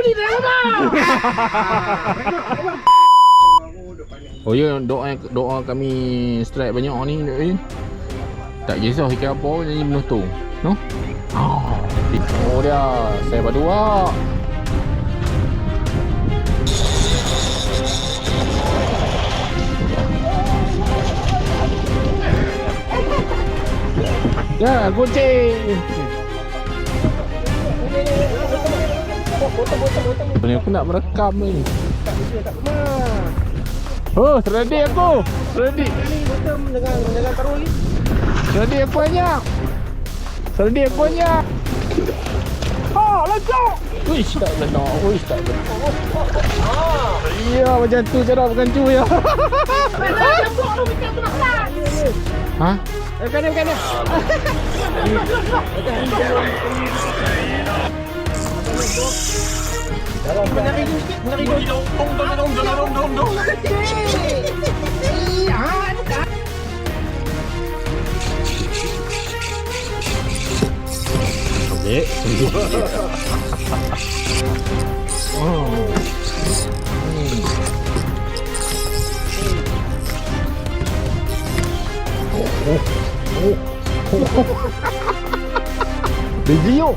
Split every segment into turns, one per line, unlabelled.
dah.
Oh ya doa doa kami strike banyak ni eh. Tak kisah ikan apa pun nyanyi penuh tu. No? Oh, dia. Saya berdua. Ya, kucing. Ni aku nak merekam ni. Tak boleh tak. Ha. Oh, ready aku. Ready.
Ini bottom dengan dengan karung ni.
Ready aku banyak. Ready aku banyak. Ha, oh, lejak. Wish tak lena. Wish tak lena. Ya, ha. Macam tu cara bukan tu ya. Ha?
Ha? Eh, kena kena.
Ha. Oh, oh, oh, Mais Guillaume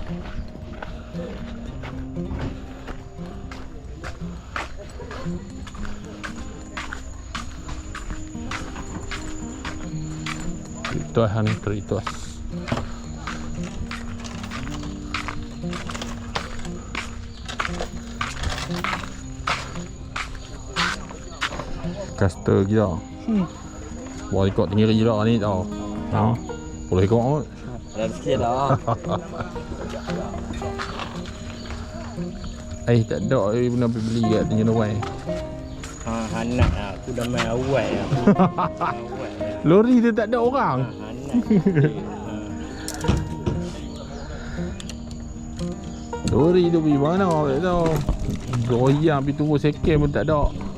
Esto es anitrito. Caster kita. Hmm. Boleh ikut tinggi kita ni tau. Ha? Boleh ikut kot.
Ada sikit lah.
Eh, tak ada eh, pun nak beli kat tinggi nak
Ha, anak lah. Aku dah main awal lah. lah.
Lori dia tak ada orang.
Anak.
Lori tu pergi mana tak tahu. Goyang pergi tunggu second pun tak ada.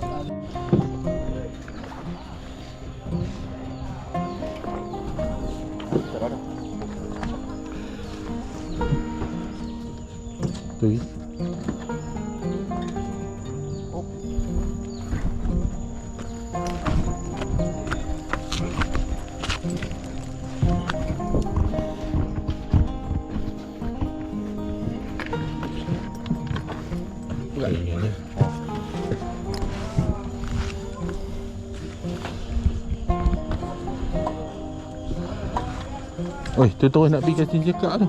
juga okay, ya. Eh. Oi, tu terus nak pergi kasi cekak tu.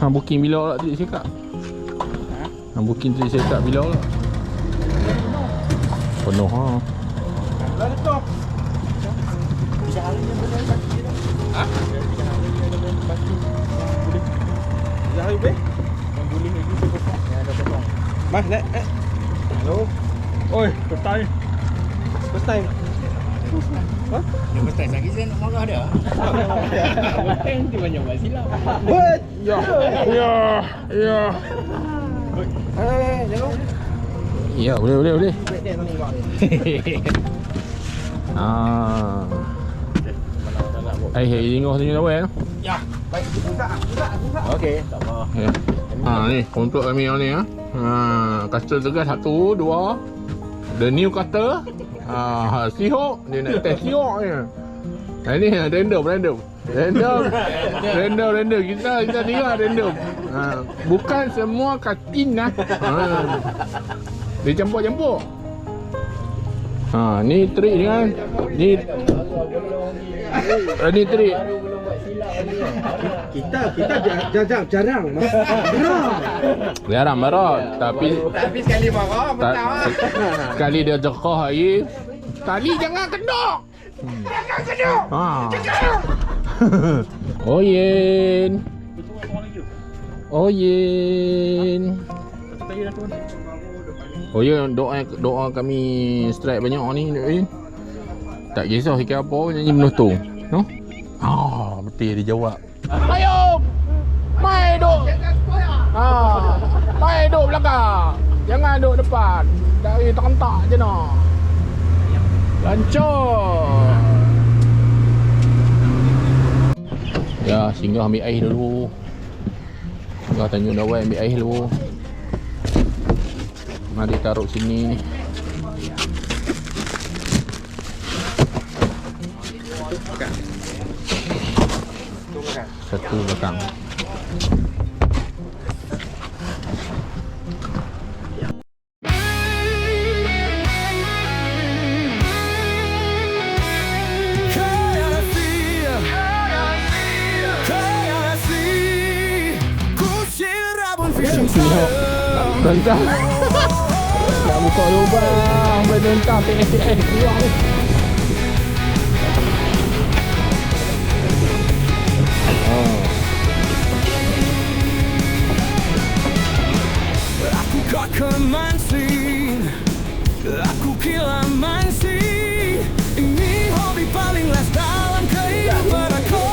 Ha booking bila pula tu cekak? Ha? Ha booking tu cekak bila pula? Penuh ha.
Mas, nak eh. Hello. Oi, first time. First time.
Dia mesti lagi saya nak marah dia.
Bukan dia banyak buat silap.
Ya. Ya. Ya.
Eh, jangan.
Ya, boleh boleh boleh. Ah. Eh, hey, tengok sini dah weh.
Ya. Baik, buka, buka, buka. Okey, tak apa.
Ya. Ha ni untuk kami yang ni ha. Ha, cutter tegas satu, dua. The new cutter. Ha, sihok dia nak test sihok ni. Ha ni random random. Random. random random kita kita tengok random. Ha, bukan semua katin lah. Ha. Dia campur-campur. Ha, ni trik ni kan. Ni Ah, ni trik.
Kita kita jarang jarang jarang.
Jarang marah tapi
Tapi sekali marah
tak, sekali dia jekah lagi Tali jangan kedok. Jangan kedok. Ha. Oh yin Oh yin Oh ya doa doa kami strike banyak ni. Tak kisah ikan apa pun nyanyi penuh tu. No? Ah, betul dia jawab. Ayo. Mai duk. Ah, mai duk belakang. Jangan duk depan. Dari terentak je noh. Lancar. Ya, singgah ambil air dulu. Singgah Tanjung Dawai ambil air dulu. Mari taruh sini. Satu belakang. Tengok Bentang Nak buka lubang Bentang TSTS keluar ni
Aku kakak mancing Aku gila mancing Ini hobi paling last dalam kehidupan aku.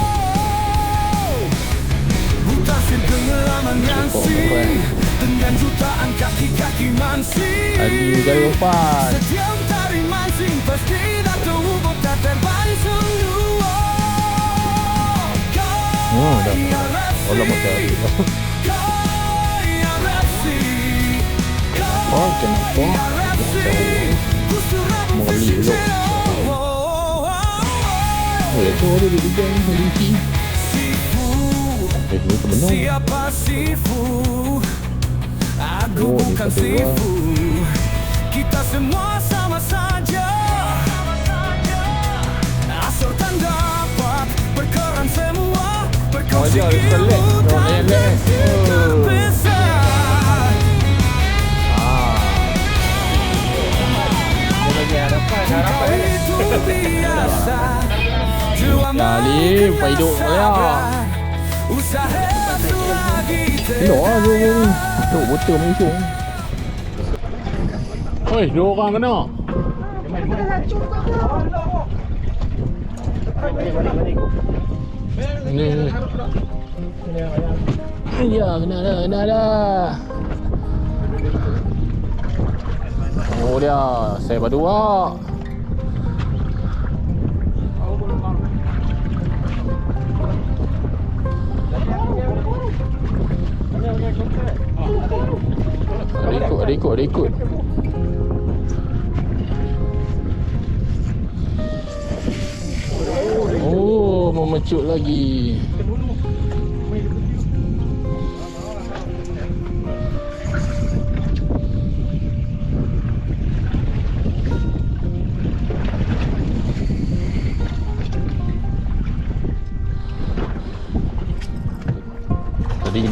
Buta sih pengalaman mancing Dengan jutaan kaki-kaki
Hari kali empat
Setiap hari mancing pasti
Oh, dah. Oh, lama sekali. Oh, kenapa? Mengeli dulu. Oh, ya tu ada di bidang Rinci Eh, ni kebenar
Siapa sifu? Aku
Oh, ni
bukan
satu
sifu Kita semua sama saja
Dia Kali, Pak hidup
lagi
Elok lah tu ni Tuk botol mengusung Oi, dua orang kena. Ni ni Ya, kena dah, kena dah Oh dia, saya berdua. Ada ikut, ada ikut, ada ikut. Oh, memecut lagi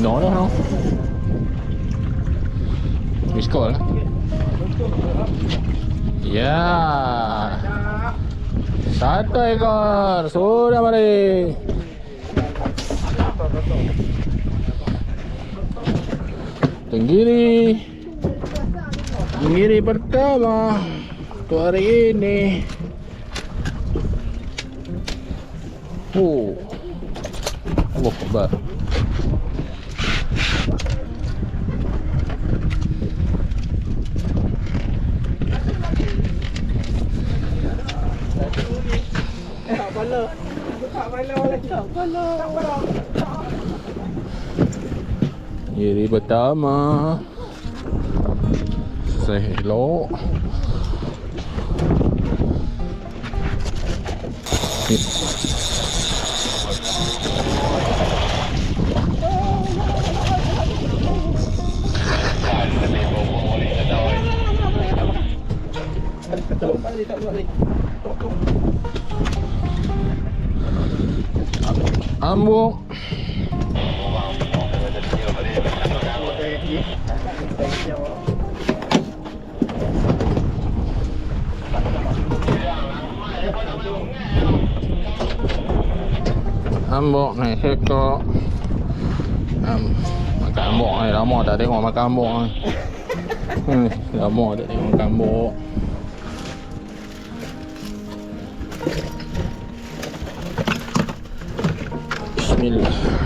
Tadi kena dah no? Miss call? Ya. Satu ekor. Sudah mari. Tenggiri. Tenggiri pertama Untuk hari ini. Oh. Allah Akbar Jadi pertama. Sehlo Ambok ni ăn buông ăn bộ này hết có. À, mà cán bộ này đó mọt ở đây còn
mà cán bộ này đó mọt ở đây còn cán bộ minutos.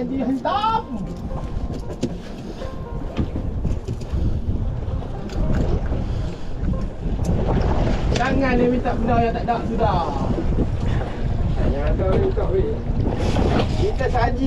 Cuy, janji hentam. Jangan dia minta benda yang tak ada sudah. Jangan kau minta weh. Kita saji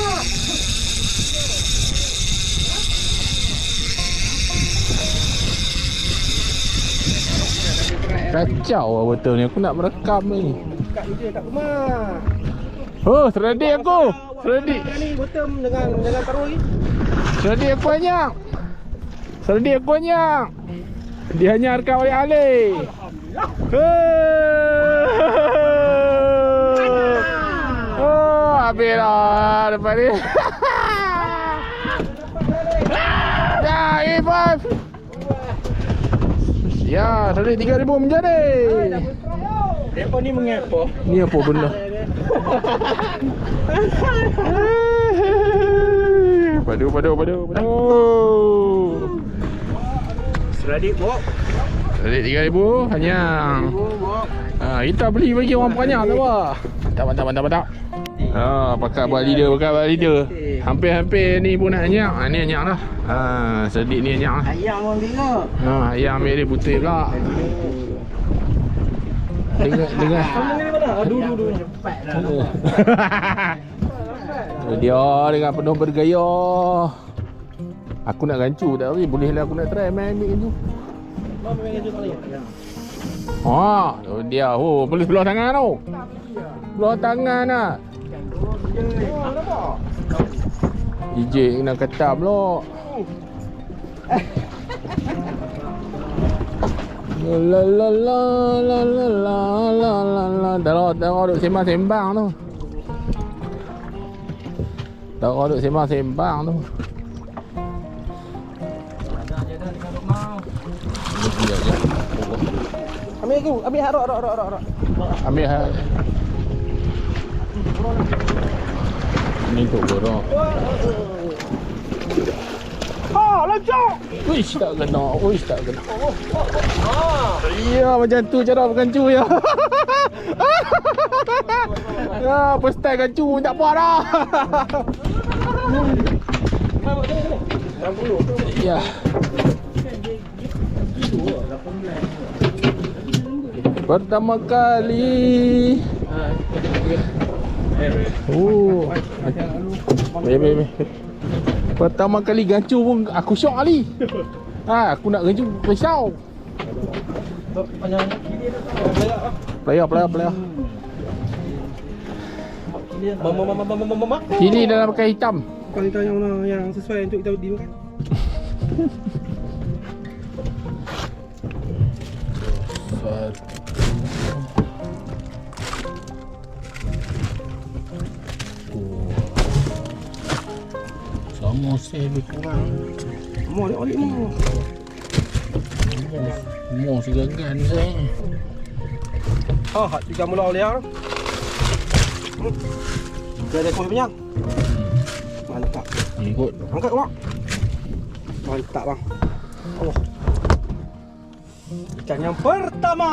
Kacau lah betul ni Aku nak merekam ni.
Kat dia kat rumah.
Oh, seredik aku. Seredik
Ni bottom dengan dengan taruh lagi.
Seredik aku banyak. Seredik aku banyak. Dia hanya rekam oleh Ali Oh, habis lah depan ni. Ya, A5 Ya, seredik 3000 menjadi
Depa ni mengapa?
Ni apa benda? padu, padu, padu, padu.
Seradik bok.
Seredik 3000 hanya.
bok.
Ha, kita beli bagi orang banyak tak apa. Tak mantap mantap mantap. Ha, pakai buat leader, pakai buat leader. Hampir-hampir ni pun nak anyak. Ha, ni anyak dah. Ha, sedik ni anyak lah.
Ayam orang tengok.
Ha, ayam ambil dia putih pula. Dengar, dengar.
Kamu ni mana? Aduh, aduh, aduh. Cepat dah.
Tu dia dengan penuh bergaya. Aku nak gancu tak tapi boleh lah aku nak try main ambil gancu.
Mau main kerja kali.
Ha, tu dia. Oh, boleh belah tangan tu. Belah tangan lah. DJ kena ketam lo. La la la la la la la la la la Dah lah, dah lah duk sembang-sembang tu Dah lah duk sembang-sembang tu
Ambil aku, ambil hak rok rok rok rok rok.
Ambil hal Ni tu borok
Ha, lancak.
Wish tak kena, wish tak kena. Ya macam tu cara berkancu ya. ya, first time kancu tak puas dah. ya. Pertama kali. Oh. Baik, baik, baik. Pertama kali gancu pun aku syok kali. Ha, aku nak gancu risau. Player, player, player.
Mama mama mama mama mama.
Kini dalam pakai hitam.
Kau tanya yang mana yang sesuai untuk kita dimakan.
Sama saya lebih kurang.
Mau ni oli mau.
Mau segagan saya.
Ha, hak tiga mula oli ah. Dia ada ekor banyak. Mantap.
Ikut.
Angkat bang. Mantap bang. Allah. Ikan yang pertama.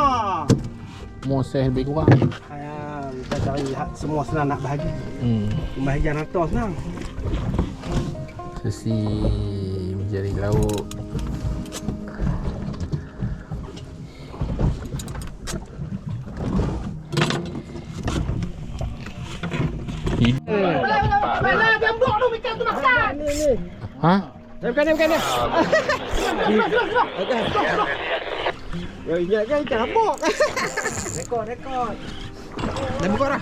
Moseh lebih kurang.
Ayam, kita cari ha- semua senang nak bahagi.
Hmm.
Pembahagian harta senang
sesi menjari lauk Ha?
Bukan dia, bukan dia. Ha, ha, ingat kan ikan amok. Rekod, rekod. Dah buka dah.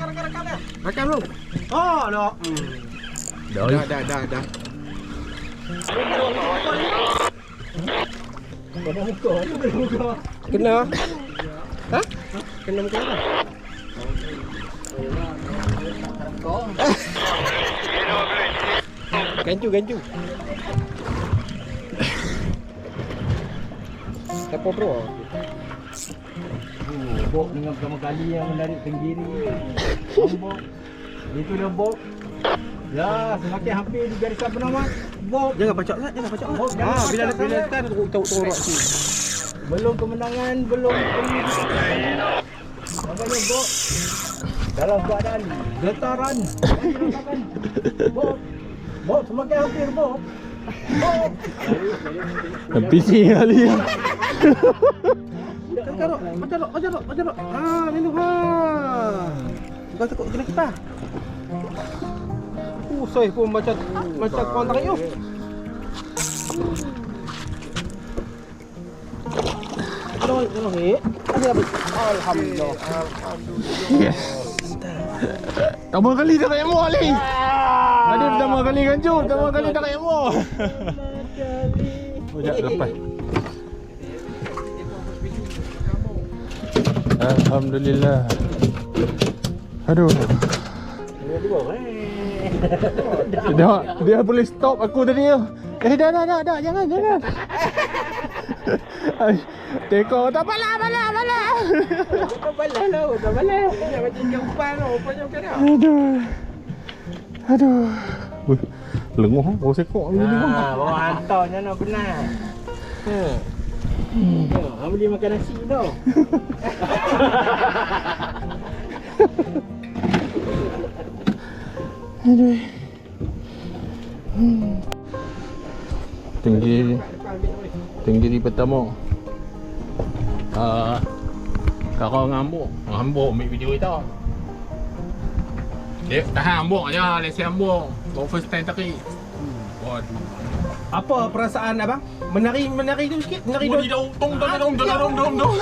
Makan dulu. Oh, dah.
Dah,
dah, dah. Kena kena muka? Kena. Ha? Kena muka apa? Gancu, gancu. Siapa bro?
Bok dengan pertama kali yang menarik tenggiri. Itu dia Bok. Ya, semakin hampir di garisan penamat sebab
jangan pacak sangat jangan pacak
sangat
ah,
ha
bila
ada
bila kan teruk teruk teruk tu
belum kemenangan belum kemenangan. Bagaimana Bob? Dalam keadaan getaran. Bob, bok semakin hampir Bob. Hampir
sini kali. Ya.
Macam jarak, macam jarak, macam jarak, macam jarak. Ah, ha. Bukan takut kena kita pusoy pun macam oh, macam kontrak yo. Hello, hello. Alhamdulillah.
Yes. Tambah kali tak nak mo Ali. Ada tama kali ganjur, tama kali tak nak mo. Oh, jap lepas. Alhamdulillah. Aduh. Dia dia boleh stop aku tadi tu. Eh dah dah dah dah jangan jangan. Teko tak apalah apalah apalah.
Tak balas lah, tak balas. Ingat macam tau, rupanya bukan dah.
Aduh. Aduh. Wih, lenguh oh sekok ni ni.
Ha, bawa hantarnya nak benar.
Ha.
Ha, hang boleh makan nasi tau.
Hmm. Tinggi tinggi di pertama. Uh, Kakak ngambuk, ngambuk ambil video kita. Dia tahan ambuk aja, dia si ambuk. Kau first time tadi. Waduh.
Apa perasaan abang? Menari menari tu sikit, menari
oh, dong. Dong dong dong dong dong dong.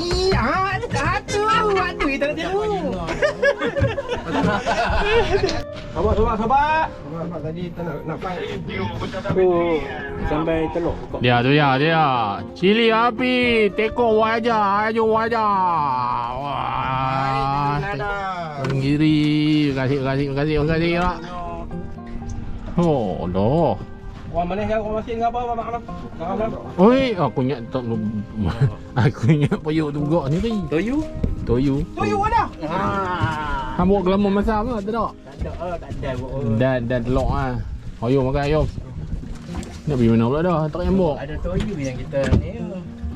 Ih, ah, tak satu. Aduh, kita nak tengok. Sabar, sabar, sabar. Sabar, tadi tak nak nak fight. Oh, sampai teluk.
Dia tu ya, dia. Cili api, teko wajah, ayo wajah. Wah. Tenggiri, kasih kasih kasih kasih lah. Oh, doh.
Orang mana yang orang masih dengan apa abang? Abang.
Oi, aku ingat tak Aku ingat payuk tu gok ni.
Toyu?
Toyu.
Toyu ada.
Ha.
Hambuk gelama masa apa? Tak ada.
Tak ada, tak ada.
Dan dan telur ah. Ayo makan ayo. Nak pergi mana pula dah? Tak hambuk.
Ada toyu yang kita ni.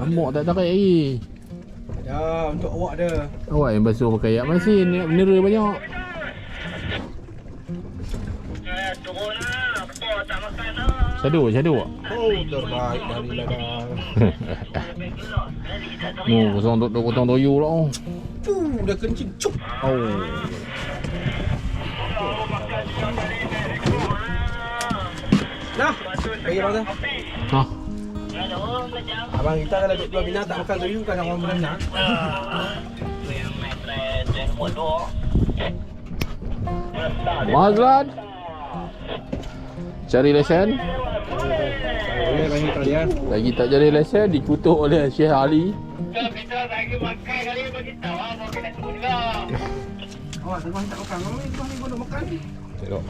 Hambuk tak tarik lagi.
Ya, untuk awak ada.
Awak yang basuh pakai air masin, ni mineral banyak. Shadow, shadow.
Oh, terbaik dari ladang.
Oh, kosong tu kosong toyu lah. Oh.
Dah kencing. Cuk.
oh.
Nah, bagi dah.
Hah.
Abang kita kalau duduk dua bina tak makan toyu kan orang berenang.
Mazlan. Cari lesen. Lagi tak cari lesen dikutuk oleh Syekh Ali.
Awak tengok tak makan. Mami kau ni boleh makan.
Tengok.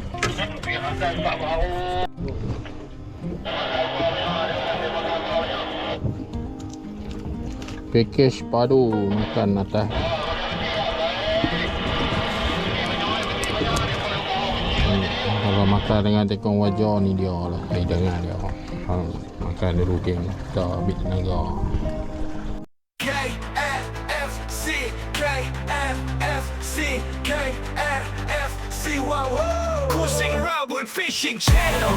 Package padu makan atas. Kalau makan dengan tekong wajah ni dia lah Hidangan dia ha, Makan dulu geng Kita ambil tenaga
KFFC, KFFC, KFFC, wow, woo! Cruising around with fishing channel.